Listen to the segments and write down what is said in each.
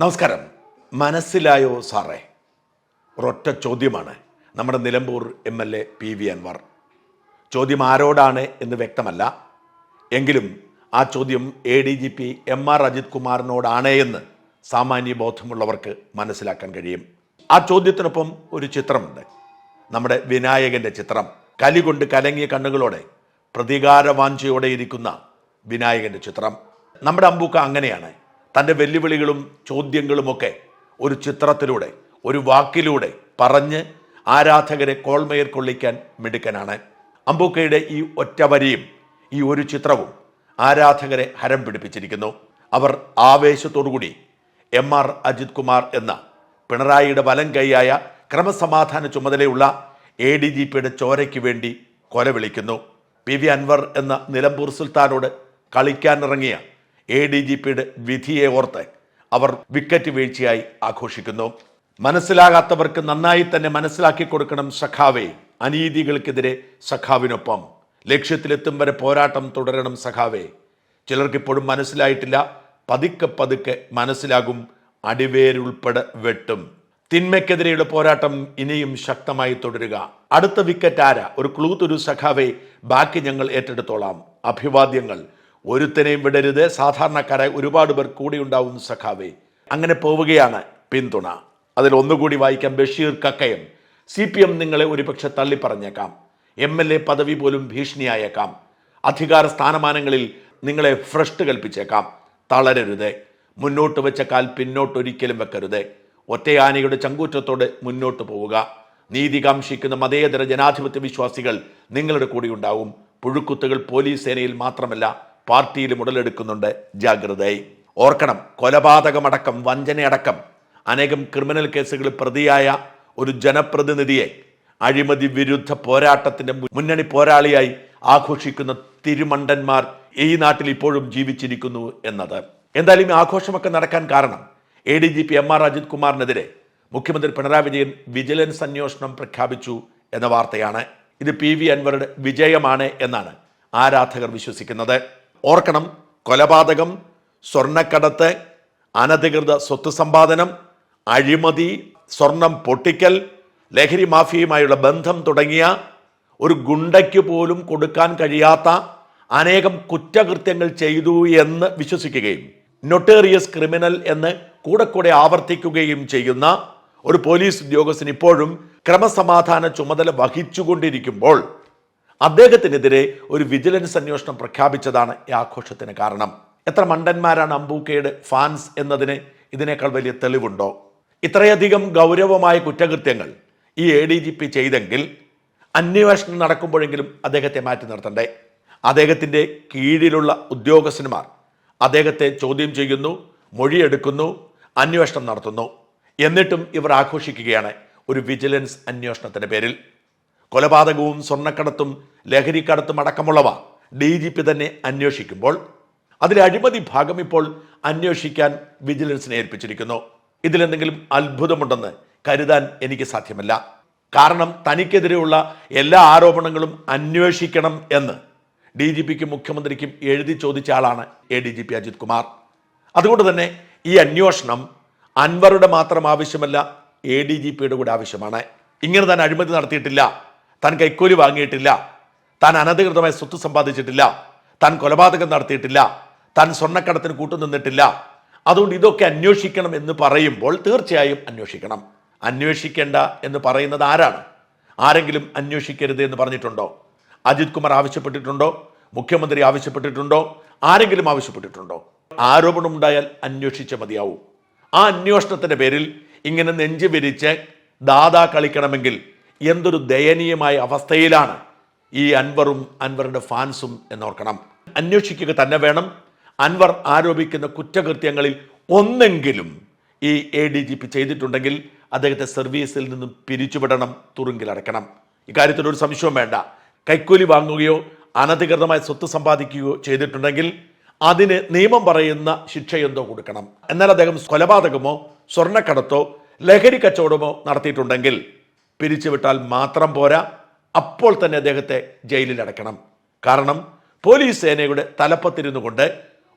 നമസ്കാരം. മനസ്സിലായോ സാറേ? ഒരൊറ്റ ചോദ്യമാണ്. നമ്മുടെ Nilambur M L A P V Anvar. ചോദ്യം ആരോടാണ് എന്ന് വ്യക്തമല്ല. എങ്കിലും ആ ചോദ്യം A D G P M R Ajith കുമാറിനോടാണ് എന്ന് സാമാന്യ ബോധമുള്ളവർക്ക് മനസ്സിലാക്കാൻ കഴിയും. ആ ചോദ്യത്തിനൊപ്പം ഒരു ചിത്രമുണ്ട്. നമ്മുടെ വിനായകന്റെ ചിത്രം. കലി കൊണ്ട് കലങ്ങിയ കണ്ണുകളോടെ പ്രതികാരവാഞ്ചയോടെ ഇരിക്കുന്ന വിനായകന്റെ ചിത്രം. നമ്മുടെ അമ്പൂക്ക അങ്ങനെയാണ്. തന്റെ വെല്ലുവിളികളും ചോദ്യങ്ങളുമൊക്കെ ഒരു ചിത്രത്തിലൂടെ ഒരു വാക്കിലൂടെ പറഞ്ഞ് ആരാധകരെ കോൾമയർ കൊള്ളിക്കാൻ മിടുക്കനാണ്. അമ്പൂക്കയുടെ ഈ ഒറ്റ വരിയും ഈ ഒരു ചിത്രവും ആരാധകരെ ഹരം പിടിപ്പിച്ചിരിക്കുന്നു. അവർ ആവേശത്തോടുകൂടി എം ആർ അജിത് കുമാർ എന്ന പിണറായിയുടെ വലം കൈയായ ക്രമസമാധാന ചുമതലയുള്ള എ ഡി ജി പിയുടെ ചോരയ്ക്ക് വേണ്ടി കൊല വിളിക്കുന്നു പി വി അൻവർ എന്ന നിലമ്പൂർ സുൽത്താനോട് കളിക്കാനിറങ്ങിയ എ ഡി ജി പിയുടെ വിധിയെ ഓർത്ത് അവർ വിക്കറ്റ് വീഴ്ചയായി ആഘോഷിക്കുന്നു. മനസ്സിലാകാത്തവർക്ക് നന്നായി തന്നെ മനസ്സിലാക്കി കൊടുക്കണം സഖാവെ. അനീതികൾക്കെതിരെ സഖാവിനൊപ്പം. ലക്ഷ്യത്തിലെത്തും വരെ പോരാട്ടം തുടരണം സഖാവെ. ചിലർക്കിപ്പോഴും മനസ്സിലായിട്ടില്ല. പതുക്കെ പതുക്കെ മനസ്സിലാകും. അടിവേരുൾപ്പെടെ വെട്ടും. തിന്മയ്ക്കെതിരെയുള്ള പോരാട്ടം ഇനിയും ശക്തമായി തുടരുക. അടുത്ത വിക്കറ്റ് ആര? ഒരു ക്ലൂ തുരു സഖാവെ. ബാക്കി ഞങ്ങൾ ഏറ്റെടുത്തോളാം. അഭിവാദ്യങ്ങൾ. ഒരുത്തനെയും വിടരുത്. സാധാരണക്കാരായ ഒരുപാട് പേർ കൂടി ഉണ്ടാവും സഖാവേ. അങ്ങനെ പോവുകയാണ് പിന്തുണ. അതിൽ ഒന്നുകൂടി വായിക്കാം Basheer Kakkayam. C P M നിങ്ങളെ ഒരുപക്ഷെ തള്ളിപ്പറഞ്ഞേക്കാം. എം എൽ എ പദവി പോലും ഭീഷണിയായേക്കാം. അധികാര സ്ഥാനമാനങ്ങളിൽ നിങ്ങളെ ഫ്രഷ്ട് കൽപ്പിച്ചേക്കാം. തളരരുത്. മുന്നോട്ട് വെച്ച കാൽ പിന്നോട്ടൊരിക്കലും വെക്കരുത്. ഒറ്റയാനയുടെ ചങ്കൂറ്റത്തോടെ മുന്നോട്ട് പോവുക. നീതി കാംക്ഷിക്കുന്ന മതേതര ജനാധിപത്യ വിശ്വാസികൾ നിങ്ങളുടെ കൂടെ ഉണ്ടാവും പുഴുക്കുത്തുകൾ പോലീസ് സേനയിൽ മാത്രമല്ല പാർട്ടിയിലും ഉടലെടുക്കുന്നുണ്ട്. ജാഗ്രതയായി. ഓർക്കണം കൊലപാതകമടക്കം വഞ്ചനയടക്കം. അനേകം ക്രിമിനൽ കേസുകളിൽ പ്രതിയായ ഒരു ജനപ്രതിനിധിയെ അഴിമതി വിരുദ്ധ പോരാട്ടത്തിന്റെ മുന്നണി പോരാളിയായി ആഘോഷിക്കുന്ന തിരുമണ്ടന്മാർ ഈ നാട്ടിൽ ഇപ്പോഴും ജീവിച്ചിരിക്കുന്നു എന്നത്. എന്തായാലും ഈ ആഘോഷമൊക്കെ നടക്കാൻ കാരണം A D G P M R Ajith കുമാറിനെതിരെ മുഖ്യമന്ത്രി പിണറായി വിജയൻ വിജിലൻസ് അന്വേഷണം പ്രഖ്യാപിച്ചു എന്ന വാർത്തയാണ്. ഇത് പി വി അൻവറുടെ വിജയമാണ് എന്നാണ് ആരാധകർ വിശ്വസിക്കുന്നത്. ഓർക്കണം കൊലപാതകം സ്വർണക്കടത്ത് അനധികൃത സ്വത്ത് സമ്പാദനം അഴിമതി സ്വർണം പൊട്ടിക്കൽ ലഹരി മാഫിയയുമായുള്ള ബന്ധം തുടങ്ങിയ ഒരു ഗുണ്ടയ്ക്ക് പോലും കൊടുക്കാൻ കഴിയാത്ത അനേകം കുറ്റകൃത്യങ്ങൾ ചെയ്തു എന്ന് വിശ്വസിക്കുകയും നൊട്ടേറിയസ് ക്രിമിനൽ എന്ന് കൂടെ കൂടെ ആവർത്തിക്കുകയും ചെയ്യുന്ന ഒരു പോലീസ് ഉദ്യോഗസ്ഥൻ ഇപ്പോഴും ക്രമസമാധാന ചുമതല വഹിച്ചുകൊണ്ടിരിക്കുമ്പോൾ അദ്ദേഹത്തിനെതിരെ ഒരു വിജിലൻസ് അന്വേഷണം പ്രഖ്യാപിച്ചതാണ് ഈ ആഘോഷത്തിന് കാരണം. എത്ര മണ്ടന്മാരാണ് അമ്പൂക്കയുടെ ഫാൻസ് എന്നതിന് ഇതിനേക്കാൾ വലിയ തെളിവുണ്ടോ? ഇത്രയധികം ഗൗരവമായ കുറ്റകൃത്യങ്ങൾ ഈ എ ഡി ജി പി ചെയ്തെങ്കിൽ അന്വേഷണം നടക്കുമ്പോഴെങ്കിലും അദ്ദേഹത്തെ മാറ്റി നിർത്തണ്ടേ? അദ്ദേഹത്തിന്റെ കീഴിലുള്ള ഉദ്യോഗസ്ഥന്മാർ അദ്ദേഹത്തെ ചോദ്യം ചെയ്യുന്നു മൊഴിയെടുക്കുന്നു അന്വേഷണം നടത്തുന്നു. എന്നിട്ടും ഇവർ ആഘോഷിക്കുകയാണ് ഒരു വിജിലൻസ് അന്വേഷണത്തിന്റെ പേരിൽ. കൊലപാതകവും സ്വർണക്കടത്തും ലഹരിക്കടത്തും അടക്കമുള്ളവ ഡി ജി പി തന്നെ അന്വേഷിക്കുമ്പോൾ അതിലെ അഴിമതി ഭാഗം ഇപ്പോൾ അന്വേഷിക്കാൻ വിജിലൻസിനെ ഏൽപ്പിച്ചിരിക്കുന്നു. ഇതിലെന്തെങ്കിലും അത്ഭുതമുണ്ടെന്ന് കരുതാൻ എനിക്ക് സാധ്യമല്ല. കാരണം തനിക്കെതിരെയുള്ള എല്ലാ ആരോപണങ്ങളും അന്വേഷിക്കണം എന്ന് ഡി ജി പിക്കും മുഖ്യമന്ത്രിക്കും എഴുതി ചോദിച്ച ആളാണ് A D G P Ajith Kumar. അതുകൊണ്ട് തന്നെ ഈ അന്വേഷണം അൻവറുടെ മാത്രം ആവശ്യമല്ല എ ഡി ജി പിയുടെ കൂടെ ആവശ്യമാണ്. ഇങ്ങനെ താൻ അഴിമതി നടത്തിയിട്ടില്ല. താൻ കൈക്കൂലി വാങ്ങിയിട്ടില്ല. താൻ അനധികൃതമായി സ്വത്ത് സമ്പാദിച്ചിട്ടില്ല. താൻ കൊലപാതകം നടത്തിയിട്ടില്ല. താൻ സ്വർണക്കടത്തിന് കൂട്ടുനിന്നിട്ടില്ല. അതുകൊണ്ട് ഇതൊക്കെ അന്വേഷിക്കണം എന്ന് പറയുമ്പോൾ തീർച്ചയായും അന്വേഷിക്കണം. അന്വേഷിക്കേണ്ട എന്ന് പറയുന്നത് ആരാണ്? ആരെങ്കിലും അന്വേഷിക്കരുത് എന്ന് പറഞ്ഞിട്ടുണ്ടോ? അജിത് കുമാർ ആവശ്യപ്പെട്ടിട്ടുണ്ടോ? മുഖ്യമന്ത്രി ആവശ്യപ്പെട്ടിട്ടുണ്ടോ? ആരെങ്കിലും ആവശ്യപ്പെട്ടിട്ടുണ്ടോ? ആരോപണമുണ്ടായാൽ അന്വേഷിച്ച മതിയാവും. ആ അന്വേഷണത്തിന്റെ പേരിൽ ഇങ്ങനെ നെഞ്ചു വിരിച്ച് ദാദാ കളിക്കണമെങ്കിൽ എന്തൊരു ദയനീയമായ അവസ്ഥയിലാണ് ഈ അൻവറും അൻവറിന്റെ ഫാൻസും എന്നോർക്കണം. അന്വേഷിക്കുക തന്നെ വേണം. അൻവർ ആരോപിക്കുന്ന കുറ്റകൃത്യങ്ങളിൽ ഒന്നെങ്കിലും ഈ എ ഡി ജി പി ചെയ്തിട്ടുണ്ടെങ്കിൽ അദ്ദേഹത്തെ സർവീസിൽ നിന്നും പിരിച്ചുവിടണം തുറുങ്കിലടക്കണം ഇക്കാര്യത്തിൽ ഒരു സംശയവും വേണ്ട. കൈക്കൂലി വാങ്ങുകയോ അനധികൃതമായ സ്വത്ത് സമ്പാദിക്കുകയോ ചെയ്തിട്ടുണ്ടെങ്കിൽ അതിന് നിയമം പറയുന്ന ശിക്ഷയെന്തോ കൊടുക്കണം. എന്നാൽ അദ്ദേഹം കൊലപാതകമോ സ്വർണക്കടത്തോ ലഹരി കച്ചവടമോ നടത്തിയിട്ടുണ്ടെങ്കിൽ പിരിച്ചുവിട്ടാൽ മാത്രം പോരാ. അപ്പോൾ തന്നെ അദ്ദേഹത്തെ ജയിലിലടക്കണം കാരണം പോലീസ് സേനയുടെ തലപ്പത്തിരുന്നു കൊണ്ട്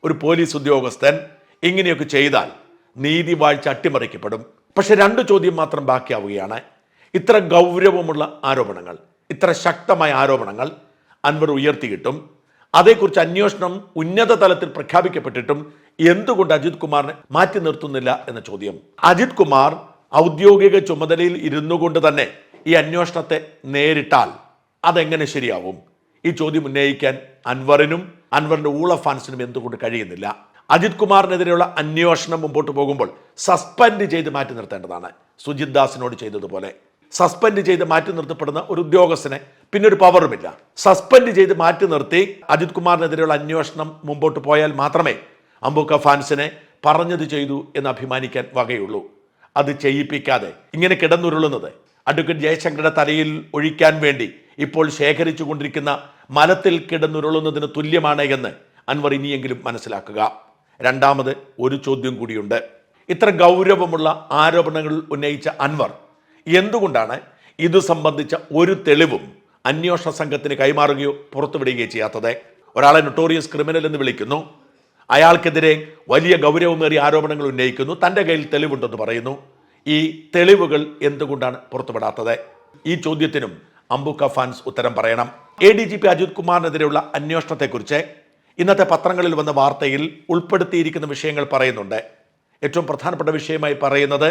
ഒരു പോലീസ് ഉദ്യോഗസ്ഥൻ ഇങ്ങനെയൊക്കെ ചെയ്താൽ നീതി വാഴ്ച അട്ടിമറിക്കപ്പെടും. പക്ഷെ രണ്ട് ചോദ്യം മാത്രം ബാക്കിയാവുകയാണ്. ഇത്ര ഗൗരവമുള്ള ആരോപണങ്ങൾ ഇത്ര ശക്തമായ ആരോപണങ്ങൾ അൻവർ ഉയർത്തിയിട്ടും അതേക്കുറിച്ച് അന്വേഷണം ഉന്നത തലത്തിൽ പ്രഖ്യാപിക്കപ്പെട്ടിട്ടും എന്തുകൊണ്ട് അജിത് കുമാറിനെ മാറ്റി നിർത്തുന്നില്ല എന്ന ചോദ്യം. അജിത് കുമാർ ഔദ്യോഗിക ചുമതലയിൽ ഇരുന്നു കൊണ്ട് തന്നെ ഈ അന്വേഷണത്തെ നേരിട്ടാൽ അതെങ്ങനെ ശരിയാവും? ഈ ചോദ്യം ഉന്നയിക്കാൻ അൻവറിനും അൻവറിന്റെ ഊള ഫാൻസിനും എന്തുകൊണ്ട് കഴിയുന്നില്ല? അജിത് കുമാറിനെതിരെയുള്ള അന്വേഷണം മുമ്പോട്ട് പോകുമ്പോൾ സസ്പെൻഡ് ചെയ്ത് മാറ്റി നിർത്തേണ്ടതാണ്. സുജിത് ദാസിനോട് ചെയ്തതുപോലെ. സസ്പെൻഡ് ചെയ്ത് മാറ്റി നിർത്തപ്പെടുന്ന ഒരു ഉദ്യോഗസ്ഥനെ പിന്നെ ഒരു പവറുമില്ല. സസ്പെൻഡ് ചെയ്ത് മാറ്റി നിർത്തി അജിത് കുമാറിനെതിരെയുള്ള അന്വേഷണം മുമ്പോട്ട് പോയാൽ മാത്രമേ അംബുക്ക ഫാൻസിനെ പറഞ്ഞത് ചെയ്തു എന്ന് അഭിമാനിക്കാൻ വകയുള്ളൂ. അത് ചെയ്യിപ്പിക്കാതെ ഇങ്ങനെ കിടന്നുരുളുന്നത്. അഡ്വക്കേറ്റ് ജയശങ്കറുടെ തലയിൽ ഒഴിക്കാൻ വേണ്ടി ഇപ്പോൾ ശേഖരിച്ചു കൊണ്ടിരിക്കുന്ന മലത്തിൽ കിടന്നുരുളുന്നതിന് തുല്യമാണ് എന്ന് അൻവർ ഇനിയെങ്കിലും മനസ്സിലാക്കുക. രണ്ടാമത് ഒരു ചോദ്യം കൂടിയുണ്ട്. ഇത്ര ഗൗരവമുള്ള ആരോപണങ്ങൾ ഉന്നയിച്ച അൻവർ എന്തുകൊണ്ടാണ് ഇത് സംബന്ധിച്ച ഒരു തെളിവും അന്വേഷണ സംഘത്തിന് കൈമാറുകയോ പുറത്തുവിടുകയോ ചെയ്യാത്തത്? ഒരാളെ നൊട്ടോറിയസ് ക്രിമിനൽ എന്ന് വിളിക്കുന്നു. അയാൾക്കെതിരെ വലിയ ഗൗരവമേറിയ ആരോപണങ്ങൾ ഉന്നയിക്കുന്നു. തന്റെ കയ്യിൽ തെളിവുണ്ടെന്ന് പറയുന്നു. ഈ തെളിവുകൾ എന്തുകൊണ്ടാണ് പുറത്തുവിടാത്തത്? ഈ ചോദ്യത്തിനും അംബുക്ക ഫാൻസ് ഉത്തരം പറയണം. A D G P Ajith കുമാറിനെതിരെയുള്ള അന്വേഷണത്തെക്കുറിച്ച് ഇന്നത്തെ പത്രങ്ങളിൽ വന്ന വാർത്തയിൽ ഉൾപ്പെടുത്തിയിരിക്കുന്ന വിഷയങ്ങൾ പറയുന്നുണ്ട്. ഏറ്റവും പ്രധാനപ്പെട്ട വിഷയമായി പറയുന്നത്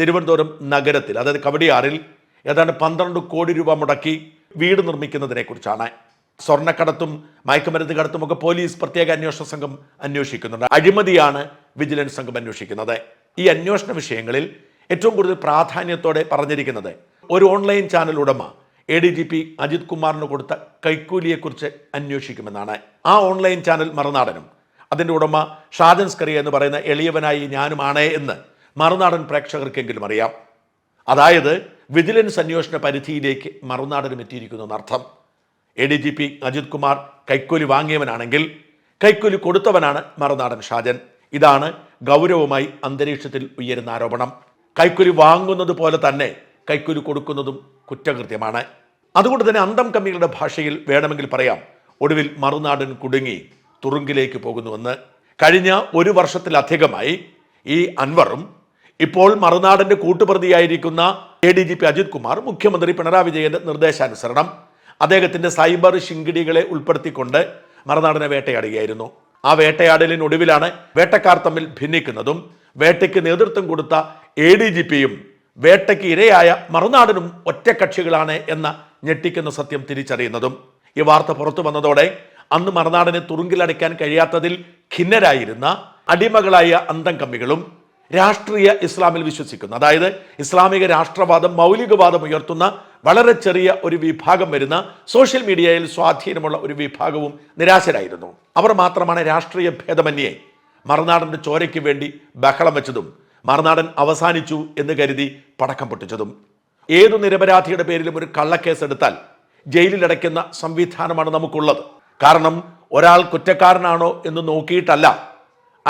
തിരുവനന്തപുരം നഗരത്തിൽ അതായത് കവടിയാറിൽ ഏതാണ്ട് പന്ത്രണ്ട് കോടി രൂപ മുടക്കി വീട് നിർമ്മിക്കുന്നതിനെ കുറിച്ചാണ് സ്വർണക്കടത്തും മയക്കുമരുന്ന് കടത്തും ഒക്കെ പോലീസ് പ്രത്യേക അന്വേഷണ സംഘം അന്വേഷിക്കുന്നുണ്ട്. അഴിമതിയാണ് വിജിലൻസ് സംഘം അന്വേഷിക്കുന്നത്. ഈ അന്വേഷണ വിഷയങ്ങളിൽ ഏറ്റവും കൂടുതൽ പ്രാധാന്യത്തോടെ പറഞ്ഞിരിക്കുന്നത് ഒരു ഓൺലൈൻ ചാനൽ ഉടമ A D G P Ajith കുമാറിന് കൊടുത്ത കൈക്കൂലിയെക്കുറിച്ച് അന്വേഷിക്കുമെന്നാണ്. ആ ഓൺലൈൻ ചാനൽ മറുനാടനും. അതിന്റെ ഉടമ ഷാജൻ സ്കറിയ എന്ന് പറയുന്ന എളിയവനായി ഞാനുമാണ് എന്ന് മറുനാടൻ പ്രേക്ഷകർക്കെങ്കിലും അറിയാം. അതായത് വിജിലൻസ് അന്വേഷണ പരിധിയിലേക്ക് മറുനാടനും എത്തിയിരിക്കുന്നു എന്നർത്ഥം. A D G P Ajith Kumar കൈക്കൂലി വാങ്ങിയവനാണെങ്കിൽ കൈക്കൂലി കൊടുത്തവനാണ് മറുനാടൻ ഷാജൻ. ഇതാണ് ഗൗരവമായി അന്തരീക്ഷത്തിൽ ഉയരുന്ന ആരോപണം. കൈക്കൂലി വാങ്ങുന്നത് പോലെ തന്നെ കൈക്കൂലി കൊടുക്കുന്നതും കുറ്റകൃത്യമാണ്. അതുകൊണ്ട് തന്നെ അന്തം കമ്മികളുടെ ഭാഷയിൽ വേണമെങ്കിൽ പറയാം ഒടുവിൽ മറുനാടൻ കുടുങ്ങി തുറുങ്കിലേക്ക് പോകുന്നുവെന്ന്. കഴിഞ്ഞ ഒരു വർഷത്തിലധികമായി ഈ അൻവറും ഇപ്പോൾ മറുനാടന്റെ കൂട്ടുപ്രതിയായിരിക്കുന്ന A D G P Ajith Kumar മുഖ്യമന്ത്രി പിണറായി വിജയന്റെ നിർദ്ദേശാനുസരണം അദ്ദേഹത്തിന്റെ സൈബർ ശിങ്കിടികളെ ഉൾപ്പെടുത്തിക്കൊണ്ട് മറുനാടനെ വേട്ടയാടുകയായിരുന്നു. ആ വേട്ടയാടലിനൊടുവിലാണ് വേട്ടക്കാർ തമ്മിൽ ഭിന്നിക്കുന്നതും വേട്ടയ്ക്ക് നേതൃത്വം കൊടുത്ത എ ഡി ജി പിയും വേട്ടയ്ക്ക് ഇരയായ മറുനാടനും ഒറ്റക്കക്ഷികളാണ് എന്ന ഞെട്ടിക്കുന്ന സത്യം തിരിച്ചറിയുന്നതും ഈ വാർത്ത പുറത്തു വന്നതോടെ അന്ന് മറുനാടനെ തുറുങ്കിലടയ്ക്കാൻ കഴിയാത്തതിൽ ഖിന്നരായിരുന്ന അടിമകളായ അന്തം കമ്മികളും രാഷ്ട്രീയ ഇസ്ലാമിൽ വിശ്വസിക്കുന്നു. അതായത് ഇസ്ലാമിക രാഷ്ട്രവാദം മൗലികവാദം ഉയർത്തുന്ന വളരെ ചെറിയ ഒരു വിഭാഗം വരുന്ന സോഷ്യൽ മീഡിയയിൽ സ്വാധീനമുള്ള ഒരു വിഭാഗവും നിരാശരായിരുന്നു. അവർ മാത്രമാണ് രാഷ്ട്രീയ ഭേദമന്യേ. മറുനാടന്റെ ചോരയ്ക്ക് വേണ്ടി ബഹളം വെച്ചതും മറുനാടൻ അവസാനിച്ചു എന്ന് കരുതി പടക്കം പൊട്ടിച്ചതും. ഏതു നിരപരാധിയുടെ പേരിലും ഒരു കള്ളക്കേസ് എടുത്താൽ ജയിലിലടയ്ക്കുന്ന സംവിധാനമാണ് നമുക്കുള്ളത്. കാരണം ഒരാൾ കുറ്റക്കാരനാണോ എന്ന് നോക്കിയിട്ടല്ല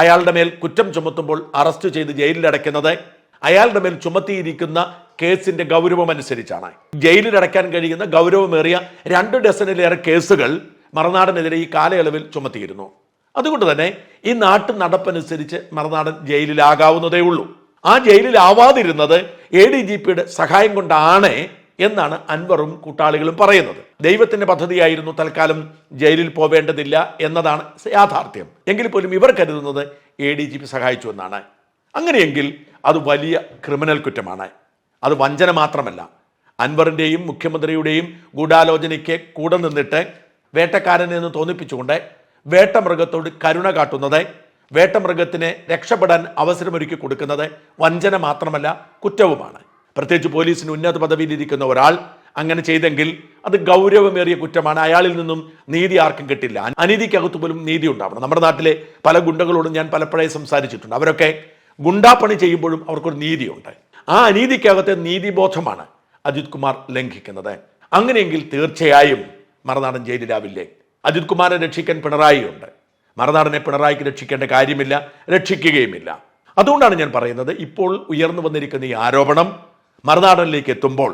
അയാളുടെ മേൽ കുറ്റം ചുമത്തുമ്പോൾ അറസ്റ്റ് ചെയ്ത് ജയിലിലടയ്ക്കുന്നത് അയാളുടെ മേൽ ചുമത്തിയിരിക്കുന്ന കേസിന്റെ ഗൗരവം അനുസരിച്ചാണ്. ജയിലിലടയ്ക്കാൻ കഴിയുന്ന ഗൗരവമേറിയ രണ്ട് ഡസനിലേറെ കേസുകൾ മറുനാടനെതിരെ ഈ കാലയളവിൽ ചുമത്തിയിരുന്നു. അതുകൊണ്ട് തന്നെ ഈ നാട്ടു നടപ്പനുസരിച്ച് മറുനാടൻ ജയിലിലാകാവുന്നതേ ഉള്ളൂ. ആ ജയിലിലാവാതിരുന്നത് എ ഡി ജി പിയുടെ സഹായം കൊണ്ടാണ് എന്നാണ് അൻവറും കൂട്ടാളികളും പറയുന്നത്. ദൈവത്തിന്റെ പദ്ധതിയായിരുന്നു തൽക്കാലം ജയിലിൽ പോവേണ്ടതില്ല എന്നതാണ് യാഥാർത്ഥ്യം. എങ്കിൽ പോലും ഇവർ കരുതുന്നത് എ ഡി ജി പി സഹായിച്ചു എന്നാണ്. അങ്ങനെയെങ്കിൽ അത് വലിയ ക്രിമിനൽ കുറ്റമാണ്. അത് വഞ്ചന മാത്രമല്ല. അൻവറിന്റെയും മുഖ്യമന്ത്രിയുടെയും ഗൂഢാലോചനയ്ക്ക് കൂടെ നിന്നിട്ട് വേട്ടക്കാരനെന്ന് തോന്നിപ്പിച്ചുകൊണ്ട് വേട്ടമൃഗത്തോട് കരുണ കാട്ടുന്നത് വേട്ടമൃഗത്തിന് രക്ഷപ്പെടാൻ അവസരമൊരുക്കി കൊടുക്കുന്നത് വഞ്ചന മാത്രമല്ല കുറ്റവുമാണ്. പ്രത്യേകിച്ച് പോലീസിന് ഉന്നത പദവിയിലിരിക്കുന്ന ഒരാൾ അങ്ങനെ ചെയ്തെങ്കിൽ അത് ഗൗരവമേറിയ കുറ്റമാണ്. അയാളിൽ നിന്നും നീതി ആർക്കും കിട്ടില്ല. അനീതിക്കകത്ത് പോലും നീതി ഉണ്ടാവണം. നമ്മുടെ നാട്ടിലെ പല ഗുണ്ടകളോടും ഞാൻ പലപ്പോഴേ സംസാരിച്ചിട്ടുണ്ട്. അവരൊക്കെ ഗുണ്ടാപ്പണി ചെയ്യുമ്പോഴും അവർക്കൊരു നീതിയുണ്ട്. ആ അനീതിക്കകത്തെ നീതിബോധമാണ് അജിത് കുമാർ ലംഘിക്കുന്നത്. അങ്ങനെയെങ്കിൽ തീർച്ചയായും മറുനാടൻ ജയിലിലാവില്ലേ? അജിത് കുമാറിനെ രക്ഷിക്കാൻ പിണറായിയുണ്ട്. മറുനാടനെ പിണറായിക്ക് രക്ഷിക്കേണ്ട കാര്യമില്ല രക്ഷിക്കുകയുമില്ല. അതുകൊണ്ടാണ് ഞാൻ പറയുന്നത് ഇപ്പോൾ ഉയർന്നു വന്നിരിക്കുന്ന ഈ ആരോപണം മറുനാടനിലേക്ക് എത്തുമ്പോൾ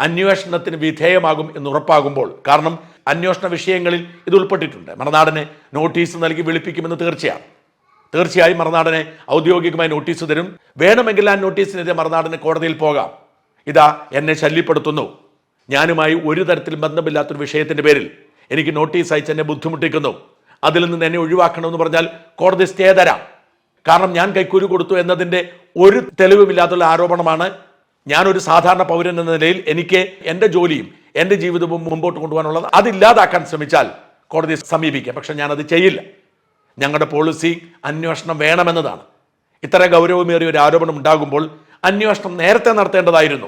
അന്വേഷണത്തിന് വിധേയമാകും എന്ന് ഉറപ്പാകുമ്പോൾ കാരണം അന്വേഷണ വിഷയങ്ങളിൽ ഇത് ഉൾപ്പെട്ടിട്ടുണ്ട്. മറുനാടനെ നോട്ടീസ് നൽകി വിളിപ്പിക്കുമെന്ന് തീർച്ചയാണ് തീർച്ചയായും മറുനാടനെ ഔദ്യോഗികമായി നോട്ടീസ് തരും. വേണമെങ്കിൽ ആ നോട്ടീസിനെതിരെ മറുനാടനെ കോടതിയിൽ പോകാം. ഇതാ എന്നെ ശല്യപ്പെടുത്തുന്നു. ഞാനുമായി ഒരു തരത്തിലും ബന്ധമില്ലാത്തൊരു വിഷയത്തിന്റെ പേരിൽ എനിക്ക് നോട്ടീസ് അയച്ച് എന്നെ ബുദ്ധിമുട്ടിക്കുന്നു. അതിൽ നിന്ന് എന്നെ ഒഴിവാക്കണമെന്ന് പറഞ്ഞാൽ കോടതി സ്റ്റേ തരാം. കാരണം ഞാൻ കൈക്കൂലി കൊടുത്തു എന്നതിന്റെ ഒരു തെളിവുമില്ലാത്തുള്ള ആരോപണമാണ് ഞാനൊരു സാധാരണ പൗരൻ എന്ന നിലയിൽ എനിക്ക് എന്റെ ജോലിയും എന്റെ ജീവിതവും മുമ്പോട്ട് കൊണ്ടുപോകാനുള്ളത് അതില്ലാതാക്കാൻ ശ്രമിച്ചാൽ കോടതിയെ സമീപിക്കാം. പക്ഷെ ഞാനത് ചെയ്യില്ല. ഞങ്ങളുടെ പോളിസി അന്വേഷണം വേണമെന്നതാണ്. ഇത്ര ഗൗരവമേറിയ ഒരു ആരോപണം ഉണ്ടാകുമ്പോൾ അന്വേഷണം നേരത്തെ നടത്തേണ്ടതായിരുന്നു.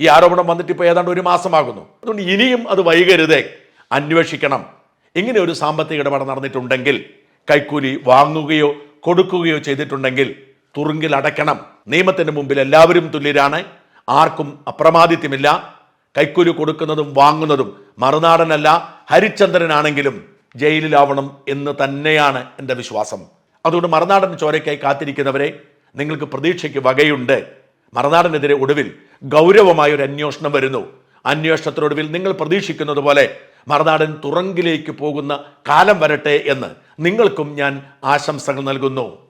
ഈ ആരോപണം വന്നിട്ട് ഇപ്പോൾ ഏതാണ്ട് ഒരു മാസമാകുന്നു. അതുകൊണ്ട് ഇനിയും അത് വൈകരുതേ. അന്വേഷിക്കണം. ഇങ്ങനെ ഒരു സാമ്പത്തിക ഇടപാട് നടന്നിട്ടുണ്ടെങ്കിൽ കൈക്കൂലി വാങ്ങുകയോ കൊടുക്കുകയോ ചെയ്തിട്ടുണ്ടെങ്കിൽ തുറുങ്കിൽ അടയ്ക്കണം. നിയമത്തിന് മുമ്പിൽ എല്ലാവരും തുല്യരാണ്. ആർക്കും അപ്രമാദിത്യമില്ല കൈക്കൂലി കൊടുക്കുന്നതും വാങ്ങുന്നതും മറുനാടനല്ല ഹരിചന്ദ്രനാണെങ്കിലും ജയിലിലാവണം എന്ന് തന്നെയാണ് എന്റെ വിശ്വാസം. അതുകൊണ്ട് മറുനാടൻ ചോരയ്ക്കായി കാത്തിരിക്കുന്നവരെ നിങ്ങൾക്ക് പ്രതീക്ഷയ്ക്ക് വകയുണ്ട്. മറുനാടനെതിരെ ഒടുവിൽ ഗൗരവമായ ഒരു അന്വേഷണം വരുന്നു. അന്വേഷണത്തിനൊടുവിൽ നിങ്ങൾ പ്രതീക്ഷിക്കുന്നത് പോലെ മറുനാടൻ തുറങ്കിലേക്ക് പോകുന്ന കാലം വരട്ടെ എന്ന് നിങ്ങൾക്കും ഞാൻ ആശംസകൾ നൽകുന്നു.